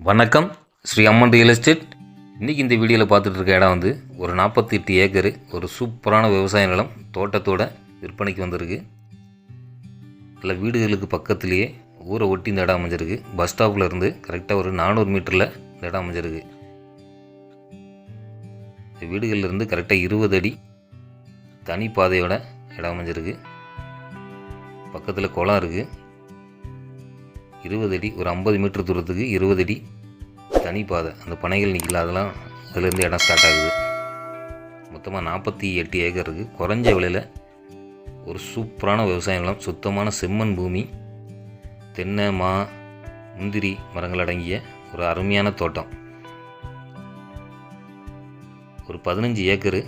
வணக்கம். Sri Amman real estate. இன்றைக்கி இந்த வீடியோவில் பார்த்துட்டு இருக்க இடம் வந்து ஒரு நாற்பத்தி எட்டு ஏக்கரு ஒரு சூப்பரான விவசாய நிலம் தோட்டத்தோட விற்பனைக்கு வந்திருக்கு. இதில் வீடுகளுக்கு பக்கத்துலேயே ஊரை ஒட்டி இந்த இடம் அமைஞ்சிருக்கு. பஸ் ஸ்டாப்பில் இருந்து கரெக்டாக ஒரு நானூறு மீட்டரில் இந்த இடம் அமைஞ்சிருக்கு. இந்த வீடுகள்லேருந்து கரெக்டாக இருபது அடி தனி பாதையோட இடம் அமைஞ்சிருக்கு. பக்கத்தில் குளம் இருக்குது இருபது அடி ஒரு ஐம்பது மீட்டர் தூரத்துக்கு இருபது அடி தனி பாதை. அந்த பனைகள் நிற்கல அதெல்லாம் அதுலேருந்து இடம் ஸ்டார்ட் ஆகுது. மொத்தமாக நாற்பத்தி எட்டு ஏக்கர் இருக்குது குறைஞ்ச விலையில் ஒரு சூப்பரான விவசாய நிலம் சுத்தமான செம்மண் பூமி தென்னை மா முந்திரி மரங்கள் அடங்கிய ஒரு அருமையான தோட்டம். ஒரு பதினஞ்சு ஏக்கரு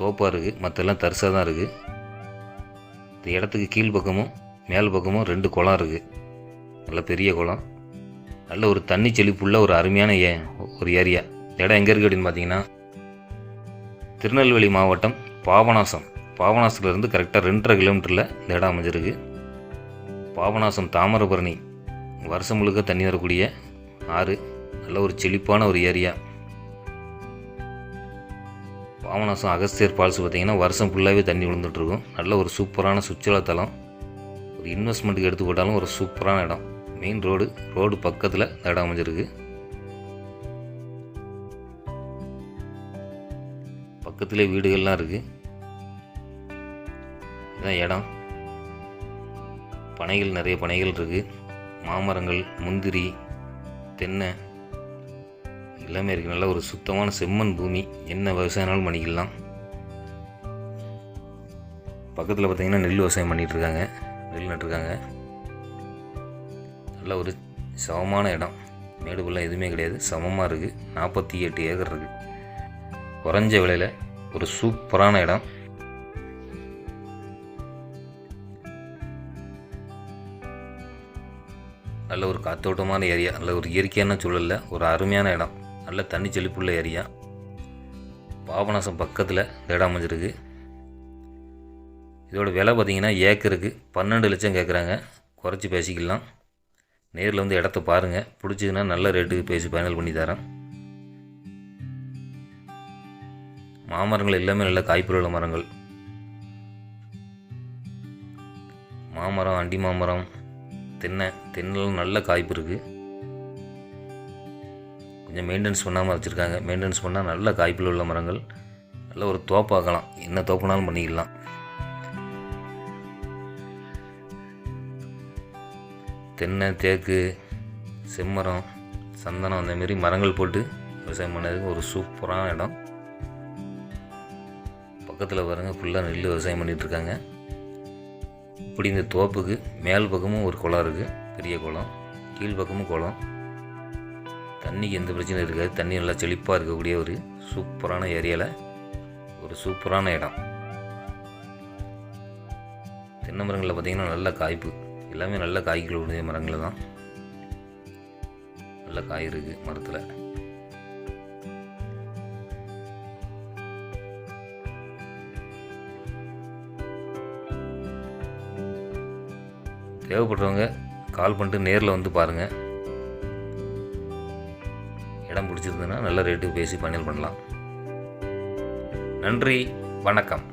தோப்பாக இருக்குது மற்றெல்லாம் தரிசாக தான் இருக்குது இந்த இடத்துக்கு கீழ் பக்கமும் மேல் பக்கமும் ரெண்டு குளம் இருக்குது நல்ல பெரிய குளம். நல்ல ஒரு தண்ணி செழிப்புள்ள ஒரு அருமையான ஏ ஒரு ஏரியா. இந்த இடம் எங்கே இருக்குது அப்படின்னு பார்த்தீங்கன்னா திருநெல்வேலி மாவட்டம் பாபநாசம். பாபநாசத்துலேருந்து கரெக்டாக ரெண்டரை கிலோமீட்டரில் இந்த இடம் அமைஞ்சிருக்கு. பாபநாசம் தாமிரபரணி. வருஷம் முழுக்க தண்ணி வரக்கூடிய ஆறு. நல்ல ஒரு செழிப்பான ஒரு ஏரியா. பாபநாசம் அகஸ்தியர் ஃபால்ஸ் பார்த்தீங்கன்னா வருஷம் ஃபுல்லாகவே தண்ணி விழுந்துட்டுருக்கும் நல்ல ஒரு சூப்பரான சுற்றுலாத்தலம். ஒரு இன்வெஸ்ட்மெண்ட்டுக்கு எடுத்துக்கிட்டாலும் ஒரு சூப்பரான இடம். மெயின் ரோடு ரோடு பக்கத்தில் இந்த இடம் அமைஞ்சிருக்கு. பக்கத்துலேயே வீடுகள்லாம் இருக்குது இதான் இடம். பனைகள் நிறைய பனைகள் இருக்குது மாமரங்கள் முந்திரி தென்னை எல்லாமே இருக்குது நல்ல ஒரு சுத்தமான செம்மண் பூமி. என்ன விவசாயம்னாலும் பண்ணிக்கலாம். பக்கத்தில் பார்த்தீங்கன்னா நெல் விவசாயம் பண்ணிகிட்ருக்காங்க நெல் நட்டுருக்காங்க. நல்ல ஒரு சமமான இடம். மேடு பள்ளம் எதுவுமே கிடையாது. சமமாக இருக்குது நாற்பத்தி எட்டு ஏக்கர் இருக்குது குறைஞ்ச விலையில் ஒரு சூப்பரான இடம். நல்ல ஒரு காத்தோட்டமான ஏரியா. நல்ல ஒரு இயற்கையான சூழலில் ஒரு அருமையான இடம். நல்ல தண்ணி செழிப்புள்ள ஏரியா. பாபநாசம் பக்கத்தில் இந்த இடம் அமைஞ்சிருக்கு. இதோட விலை பார்த்திங்கன்னா ஏக்கருக்கு பன்னெண்டு லட்சம் கேட்குறாங்க குறைச்சி பேசிக்கலாம். நேரில் வந்து இடத்த பாருங்கள் பிடிச்சதுன்னா நல்ல ரேட்டுக்கு பேசி ஃபைனல் பண்ணி தரேன். மாமரங்கள் எல்லாமே நல்ல காய்ப்புள்ள உள்ள மரங்கள். மாமரம் அண்டி மாமரம் தென்னை தென்னெல்லாம் நல்ல காய்ப்பு இருக்குது கொஞ்சம் மெயின்டெனன்ஸ் பண்ணாமல் வச்சுருக்காங்க. மெயின்டெனன்ஸ் பண்ணால் நல்ல காய்ப்பில் உள்ள மரங்கள். நல்ல ஒரு தோப்பாக்கலாம் என்ன தோப்புனாலும் பண்ணிக்கலாம். தென்னை தேக்கு செம்மரம் சந்தனம் அந்தமாரி மரங்கள் போட்டு விவசாயம் பண்ணதுக்கு ஒரு சூப்பரான இடம். பக்கத்தில் பாருங்க ஃபுல்லாக நெல் விவசாயம் பண்ணிகிட்ருக்காங்க இப்படி இந்த தோப்புக்கு மேல் பக்கமும் ஒரு குளம் இருக்குது பெரிய குளம். கீழ் பக்கமும் குளம். தண்ணிக்கு எந்த பிரச்சனையும் இருக்காது. தண்ணி நல்லா செழிப்பாக இருக்கக்கூடிய ஒரு சூப்பரான ஏரியாவில் ஒரு சூப்பரான இடம். தென்னை மரங்களில் பார்த்திங்கன்னா நல்ல காய்ப்பு. எல்லாமே நல்ல காய்கள் உடைய மரங்கள் தான். நல்ல காய் இருக்குது மரத்தில். தேவைப்படுறவங்க கால் பண்ணிட்டு நேரில் வந்து பாருங்கள் இடம் பிடிச்சிருந்ததுன்னா நல்ல ரேட்டுக்கு பேசி ஃபைனல் பண்ணலாம். நன்றி வணக்கம்.